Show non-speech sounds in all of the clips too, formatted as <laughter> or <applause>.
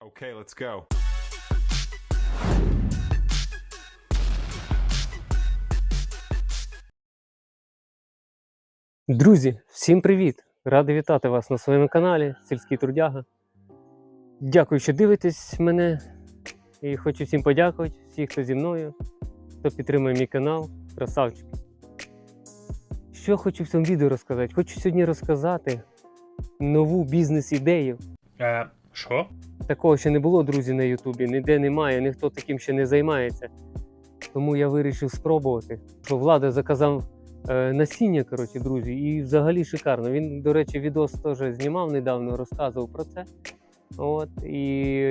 Okay, let's go. Друзі, всім привіт! Радий вітати вас на своєму каналі Сільський Трудяга. Дякую, що дивитесь мене. І хочу всім подякувати, всім, хто зі мною, хто підтримує мій канал, красавчики. Що хочу в цьому відео розказати? Хочу сьогодні розказати нову бізнес-ідею. Е, що? Такого ще не було, друзі, на Ютубі, ніде немає, ніхто таким ще не займається. Тому я вирішив спробувати. Що влада заказав е, насіння, коротше, друзі, і взагалі шикарно. Він, до речі, відос теж знімав недавно, розказував про це. От, і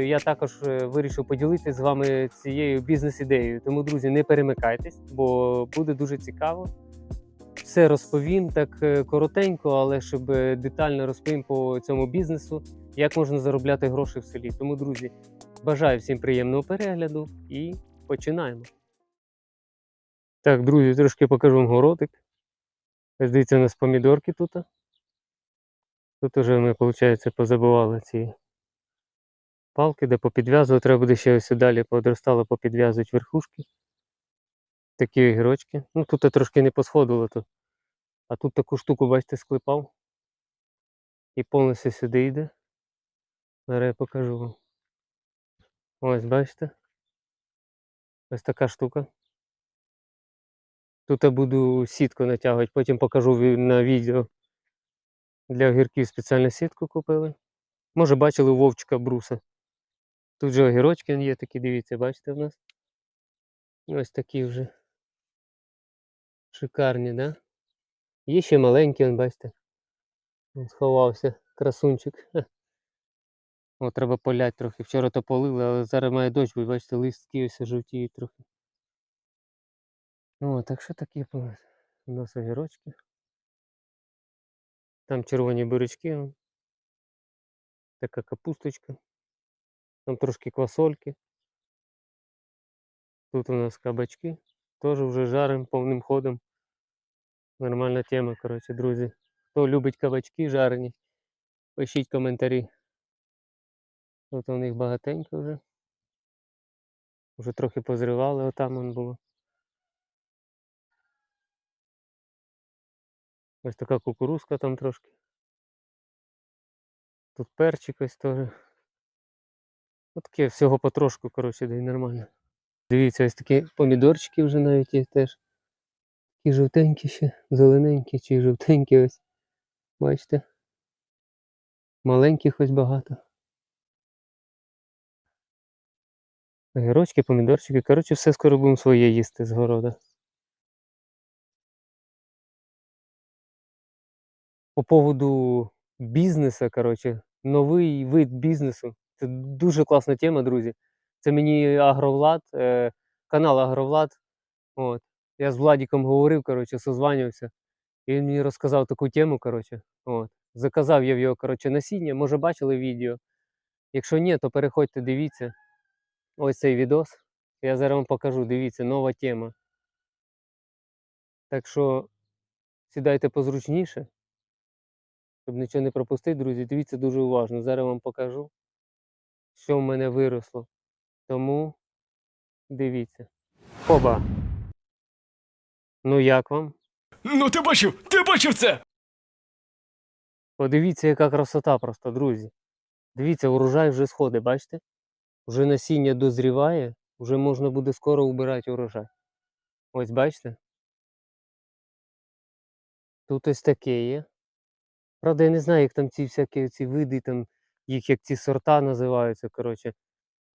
я також е, вирішив поділитися з вами цією бізнес-ідеєю. Тому, друзі, не перемикайтесь, бо буде дуже цікаво. Все розповім так е, коротенько, але щоб е, детально розповім по цьому бізнесу, як можна заробляти гроші в селі. Тому, друзі, бажаю всім приємного перегляду і починаємо. Так, друзі, трошки покажу вам городик. Дивіться, у нас помідорки тут. Тут уже ми, виходить, позабивали ці палки, де попідв'язувати. Треба буде ще ось далі подростало попідв'язувати верхушки. Такі огірочки. Ну тут трошки не посходило тут. А тут таку штуку, бачите, склепав. І повністю сюди йде. Зараз я покажу вам. Ось, бачите? Ось така штука. Тут я буду сітку натягувати, потім покажу на відео. Для огірків спеціальну сітку купили. Може бачили у Вовчика бруса. Тут же огірочки є такі, дивіться, бачите в нас. Ось такі вже. Шикарні, да? Є ще маленькі, бачите. Сховався, красунчик. О, треба поляти трохи. Вчора то полили, але зараз має дощ, бо бачите, листки ось жовтіють трохи. О, так що такі у нас огірочки. Там червоні бурячки. Така капусточка. Там трошки квасольки. Тут у нас кабачки. Теж вже жарим повним ходом. Нормальна тема, коротше, друзі. Хто любить кабачки жарені, пишіть коментарі. Тут у них багатенько вже. Вже трохи позривали, отам он було. Ось така кукурузка там трошки. Тут перчик ось теж. От таке всього потрошку, коротше, да й нормально. Дивіться, ось такі помідорчики вже навіть є теж. Такі жовтенькі ще, зелененькі чи жовтенькі ось. Бачите? Маленьких ось багато. Огірочки, помідорчики. Коротше, все скоро будемо своє їсти з города. По поводу бізнесу, коротше, новий вид бізнесу. Це дуже класна тема, друзі. Це мені Агровлад, е, канал Агровлад. От. Я з Владіком говорив, коротше, созванювався. І він мені розказав таку тему, коротше. От. Заказав я в його, коротше, насіння. Може, бачили відео. Якщо ні, то переходьте, дивіться. Ось цей відос. Я зараз вам покажу. Дивіться, нова тема. Так що сідайте позручніше, щоб нічого не пропустити, друзі. Дивіться дуже уважно. Зараз вам покажу, що в мене виросло. Тому дивіться. Оба. Ну як вам? Ну ти бачив, ти бачив це! Подивіться, яка красота просто, друзі. Дивіться, урожай вже сходить, бачите? Вже насіння дозріває, вже можна буде скоро убирати урожай. Ось бачите? Тут ось таке є. Правда, я не знаю, як там ці всякі ці види, там, їх як ці сорта називаються, коротше.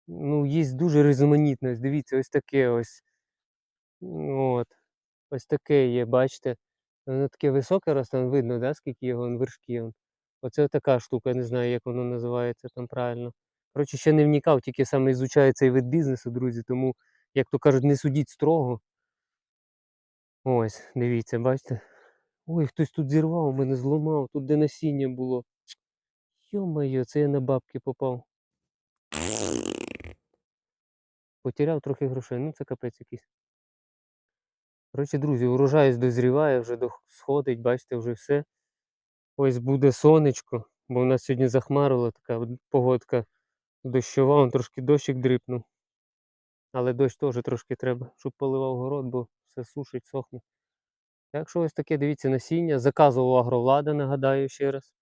Ну, є дуже різноманітність. Дивіться, ось таке ось. От. Ось таке є, бачите. Воно таке високе росте, видно, да, скільки його. Он. Оце така штука, я не знаю, як воно називається там правильно. Коротше, ще не вникав, тільки саме ізучаю цей вид бізнесу, друзі, тому, як то кажуть, не судіть строго. Ось, дивіться, бачите. Ой, хтось тут зірвав, мене зламав, тут де насіння було. Йо-моє, це я на бабки попав. Потеряв трохи грошей, ну це капець якийсь. Коротше, друзі, урожай дозріває, вже сходить, бачите, вже все. Ось буде сонечко, бо у нас сьогодні захмарило така погодка Дощова, он трошки дощик дрипнув. Але дощ теж трошки треба, щоб поливав город, бо все сушить, сохне. Так що ось таке, дивіться, насіння. Заказував агровлада, нагадаю ще раз.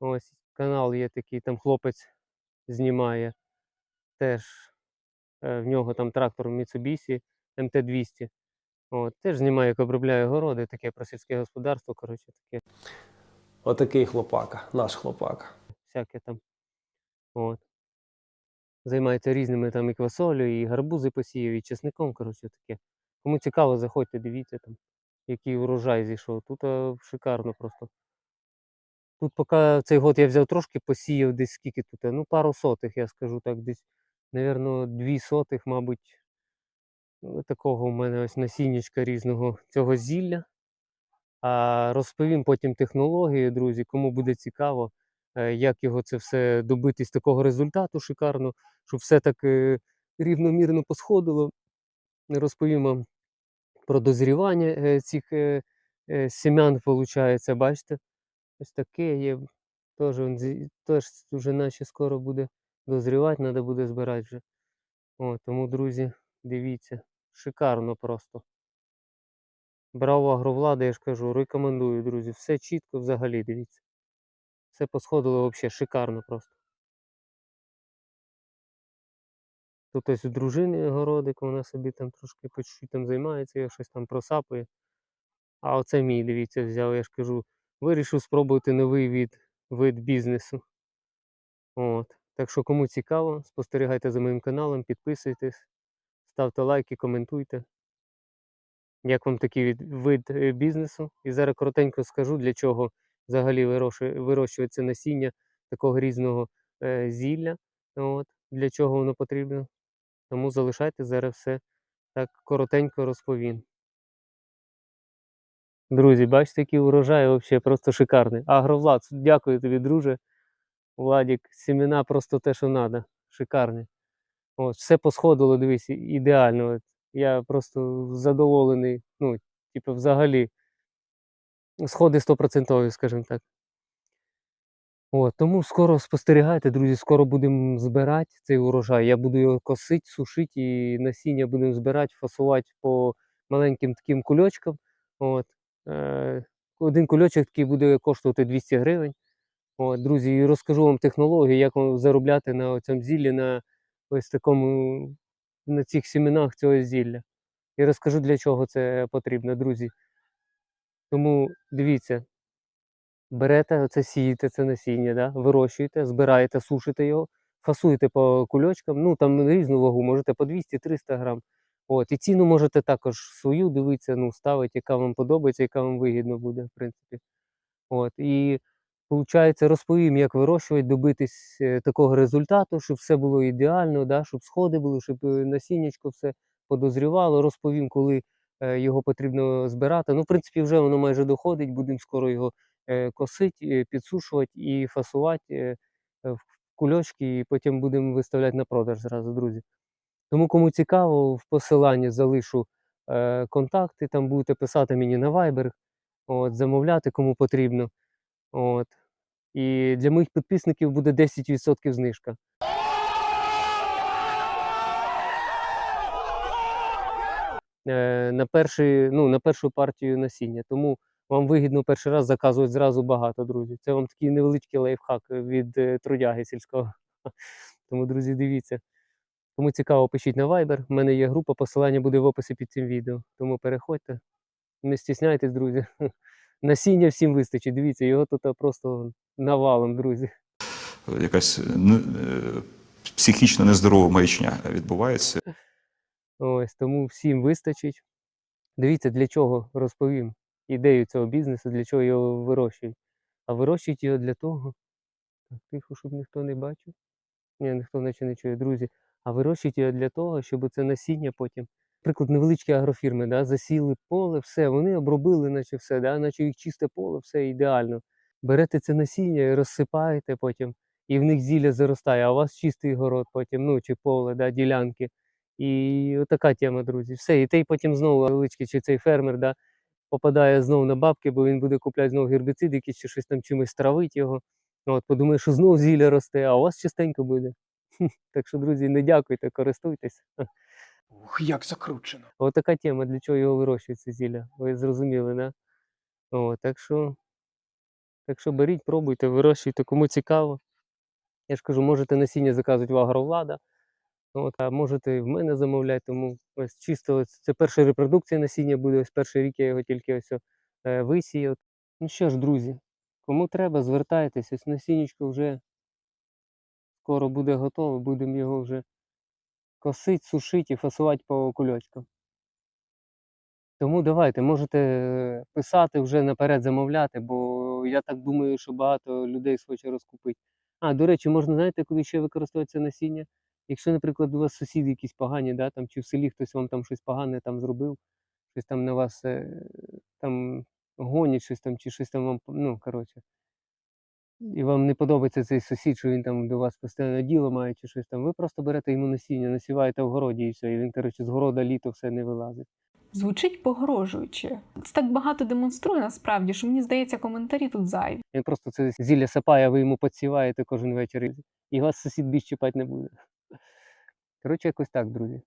Ось канал є такий, там хлопець знімає. Теж е, в нього там трактор Mitsubishi MT200. От, теж знімає, як обробляє городи, таке про сільське господарство, коротше, таке Отакий хлопака, наш хлопака. всяке там. От. Займається різними там і квасолю, і гарбузи посіяв, і чесником, коротше, таке. Кому цікаво, заходьте, дивіться там, який урожай зійшов. Тут а, шикарно просто. Тут поки цей год я взяв трошки, посіяв десь скільки тут, ну пару сотих, я скажу так, десь, напевно, дві сотих, мабуть. Ну, Такого у мене ось насіннячка різного цього зілля. А розповім потім технологію, друзі, кому буде цікаво, е, як його це все добитись такого результату шикарно, щоб все так е, рівномірно посходило. Розповім вам про дозрівання е, цих е, е, семян, виходить, бачите? Ось таке є. Теж, теж вже наче скоро буде дозрівати, треба буде збирати вже. О, тому, друзі, дивіться, шикарно просто. Браво агровлада, я ж кажу, рекомендую, друзі. Все чітко взагалі, дивіться. Все посходило взагалі шикарно просто. Тут ось у дружини городик, вона собі там трошки по чуть-чуть там займається, я щось там просапує. А оце мій, дивіться, взяв, я ж кажу, вирішив спробувати новий від, вид бізнесу. От. Так що кому цікаво, спостерігайте за моїм каналом, підписуйтесь, ставте лайки, коментуйте. Як вам такий від, вид е, бізнесу? І зараз коротенько скажу, для чого взагалі вирощується насіння такого різного е, зілля. От. Для чого воно потрібно. Тому залишайте зараз все так коротенько розповім. Друзі, бачите, який урожай взагалі просто шикарний. Агровлад, дякую тобі, друже. Владік, семена просто те, що треба. Шикарні. От, все посходило, дивись, ідеально. От. Я просто задоволений. Ну, типу, взагалі. Сходи 100%, скажімо так. От, тому скоро спостерігайте, друзі, скоро будемо збирати цей урожай. Я буду його косити, сушити і насіння будемо збирати, фасувати по маленьким таким кульочкам. От. Е, один кульочок такий буде коштувати 200 гривень. От, друзі, і розкажу вам технологію, як заробляти на цьому зіллі, на ось такому, на цих семенах цього зілля. І розкажу, для чого це потрібно, друзі. Тому дивіться, берете оце, сієте це насіння, да? вирощуєте, збираєте, сушите його, фасуєте по кульочкам, ну там різну вагу, можете по 200-300 грам. От, і ціну можете також свою дивитися, ну, ставити, яка вам подобається, яка вам вигідно буде, в принципі. От, і Получається, розповім, як вирощувати, добитись е, такого результату, щоб все було ідеально, да, щоб сходи були, щоб е, насіннячко все подозрівало. Розповім, коли його потрібно збирати. Ну, в принципі, вже воно майже доходить, будемо скоро його е, косити, е, підсушувати і фасувати е, е, в кульочки, і потім будемо виставляти на продаж зразу, друзі. Тому, кому цікаво, в посиланні залишу е, контакти, там будете писати мені на Viber, от, замовляти, кому потрібно. От. І для моїх підписників буде 10% знижка. На, перший, ну, на першу партію насіння. Тому вам вигідно перший раз заказувати зразу багато, друзі. Це вам такий невеличкий лайфхак від е, трудяги сільського. <laughs> Тому, друзі, дивіться. Кому цікаво, пишіть на Viber. У мене є група, посилання буде в описі під цим відео. Тому переходьте. Не стісняйтесь, друзі. <laughs> Насіння всім вистачить. Дивіться, його тут просто навалом, друзі. якась е, психічно нездорова маячня відбувається. <laughs> Ось тому всім вистачить. Дивіться, для чого розповім ідею цього бізнесу, для чого його вирощують. А вирощують його для того. Тихо, щоб ніхто не бачив. Ні, ніхто наче не чує, друзі. А вирощують його для того, щоб це насіння потім. Наприклад, невеличкі агрофірми, да, засіли поле, все, вони обробили, наче все, да, наче їх чисте поле, все ідеально. Берете це насіння і розсипаєте потім, і в них зілля заростає, а у вас чистий город потім, ну чи поле, да, ділянки. І отака тема, друзі. Все, і той потім знову величкий, чи цей фермер, да, попадає знову на бабки, бо він буде купляти знову гербіцид, якийсь чи щось там чимось травить його. От, подумає, що знову зілля росте, а у вас чистенько буде. Так що, друзі, не дякуйте, користуйтесь. Ух, як закручено. Ось така тема, для чого його вирощують це зілля. Ви зрозуміли, да? О, так що, так що беріть, пробуйте, вирощуйте, кому цікаво. Я ж кажу, можете насіння заказувати в агровлада, от, а можете в мене замовляти, тому ось чисто ось це перша репродукція насіння буде, ось перший рік я його тільки ось е, висіяв. Ну що ж, друзі, кому треба, звертайтесь, ось насіннячко вже скоро буде готове, будемо його вже косити, сушити і фасувати по кульочкам. Тому давайте, можете е, писати вже наперед замовляти, бо я так думаю, що багато людей схоче розкупити. А, до речі, можна, знаєте, куди ще використовується насіння? Якщо, наприклад, у вас сусіди якісь погані, да, там, чи в селі хтось вам там щось погане там зробив, щось там на вас е, там гонять, щось там, чи щось там вам, ну, коротше. І вам не подобається цей сусід, що він там до вас постійно діло має, чи щось там. Ви просто берете йому насіння, насіваєте в городі і все, і він, коротше, з города літо все не вилазить. Звучить погрожуюче. Це так багато демонструє насправді, що мені здається, коментарі тут зайві. Він просто це зілля сапає, ви йому підсіваєте кожен вечір, і- і вас сусід більш чіпати не буде. Коротше, якось так, друзі.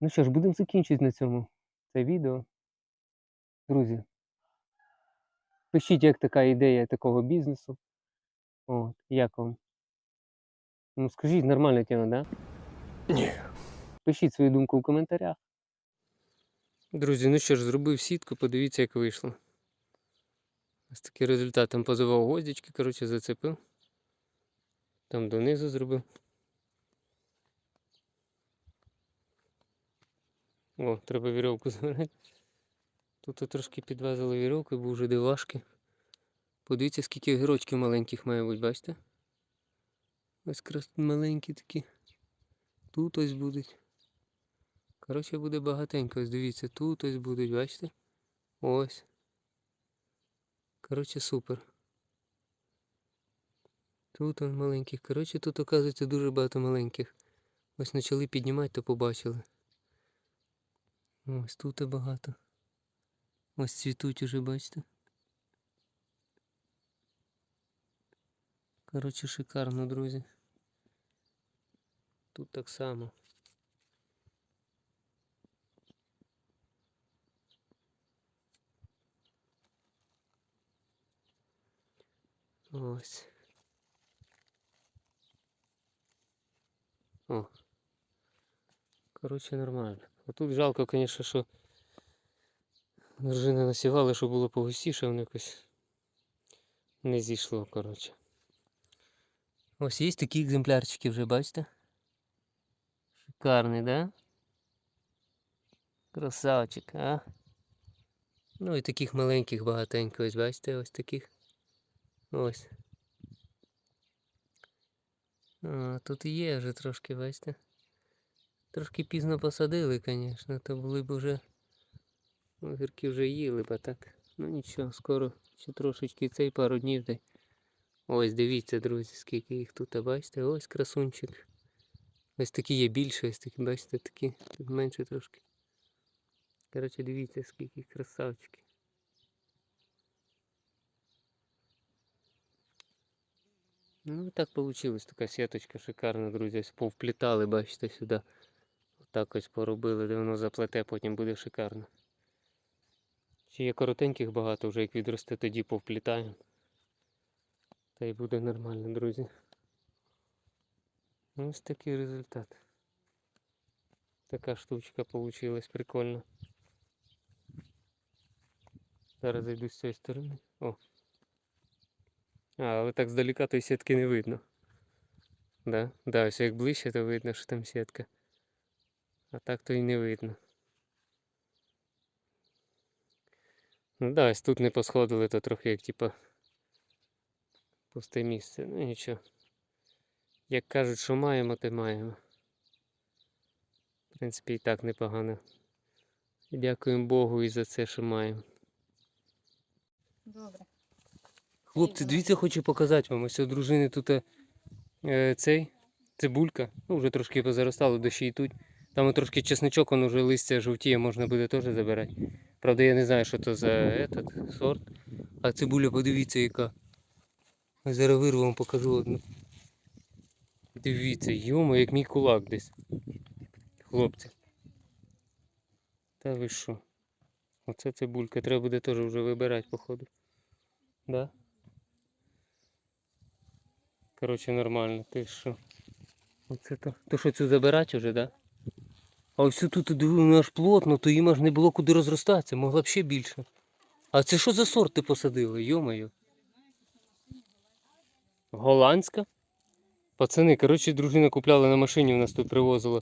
Ну що ж, будемо закінчити на цьому це відео. Друзі, пишіть, як така ідея такого бізнесу. От, як вам? Ну, скажіть, нормальна тема, да? Ні. Пишіть свою думку в коментарях. Друзі, ну що ж, зробив сітку, подивіться, як вийшло. Ось такий результат. Там позивав гвоздички, коротше, зацепив. Там донизу зробив. О, треба вірьовку збирати. Тут трошки підвезли вірьовку, бо вже дивашки. Подивіться, скільки огірочків маленьких має бути, бачите? Ось якраз маленькі такі. Тут ось будуть. Коротше, буде багатенько. Ось дивіться, тут ось будуть, бачите? Ось. Коротше, супер. Тут он маленьких. Коротше, тут, оказується, дуже багато маленьких. Ось почали піднімати, то побачили. Ось тут і багато. Ось цвітуть уже, бачите? Коротше, шикарно, друзі. Тут так само. Ось. О. Коротше, нормально. А тут жалко, звісно, що дружина насівала, щоб було погустіше, воно якось не зійшло, коротше. Ось є такі екземплярчики вже, бачите? Шикарний, да? Красавчик, а? Ну і таких маленьких багатенько, ось бачите, ось таких. Ось. А, тут є вже трошки, бачите. Трошки пізно посадили, звісно, то були б вже. Огірки вже їли б, а так. Ну нічого, скоро ще трошечки цей пару днів дай. Ось дивіться, друзі, скільки їх тут, а бачите, ось красунчик. Ось такі є більше, ось такі, бачите, такі, тут менше трошки. Коротше, дивіться, скільки красавчики. Ну, так получилось така сіточка шикарна, друзі. Ось повплітали, бачите, сюди. Так ось поробили, де воно заплете, потім буде шикарно. Ще є коротеньких багато, вже як відросте, тоді повплітаємо. Та й буде нормально, друзі. Ось такий результат. Така штучка получилась прикольно. Зараз зайду з цієї сторони. О. А, але так здалека тої сітки не видно. Да? Да, ось як ближче, то видно, що там сітка. А так то і не видно. Ну да, ось тут не посходили, то трохи як типа пусте місце. Ну нічого. Як кажуть, що маємо, то маємо. В принципі, і так непогано. Дякуємо Богу і за це, що маємо. Добре. Хлопці, дивіться, хочу показати вам. Ось у дружини тут е, цей цибулька. Ну, вже трошки позаростало, дощі йдуть. Там трошки чесничок, он уже листя жовтіє, можна буде теж забирати. Правда, я не знаю, що то за этот, сорт. А цибуля, подивіться, яка. Зараз вирву вам покажу одну. Дивіться, йомо, як мій кулак десь. Хлопці. Та ви що? Оце цибулька, треба буде теж вже вибирати, походу. Да? Коротше, нормально, ти що? Оце то. То що цю забирати вже, да? А ось тут воно аж плотно, то їм аж не було куди розростатися, могла б ще більше. А це що за сорт ти посадили, йомаю? Голландська? Пацани, коротше, дружина купляла на машині, в нас тут привозила.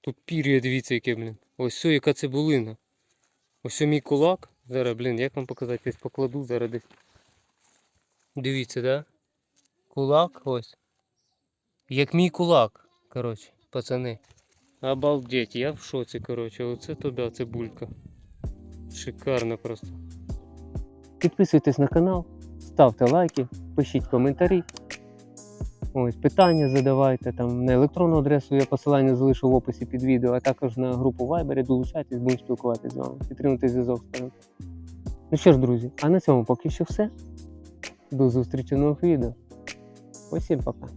Тут пір'я, дивіться, яке, блін. Ось все, яка цибулина. Ось мій кулак. Зараз, блін, як вам показати, десь покладу зараз десь. Дивіться, да? Кулак ось. Як мій кулак, коротше, пацани. Обалдеть, я в шоці, коротше. Оце туди цибулька. Шикарно просто. Підписуйтесь на канал, ставте лайки, пишіть коментарі. Ось питання задавайте там на електронну адресу, я посилання залишу в описі під відео, а також на групу Viber. Долучайтесь, будемо спілкуватися з вами, підтримуйте зв'язок з нами. Ну що ж, друзі, а на цьому поки що все. До зустрічі в нових відео. Усім пока.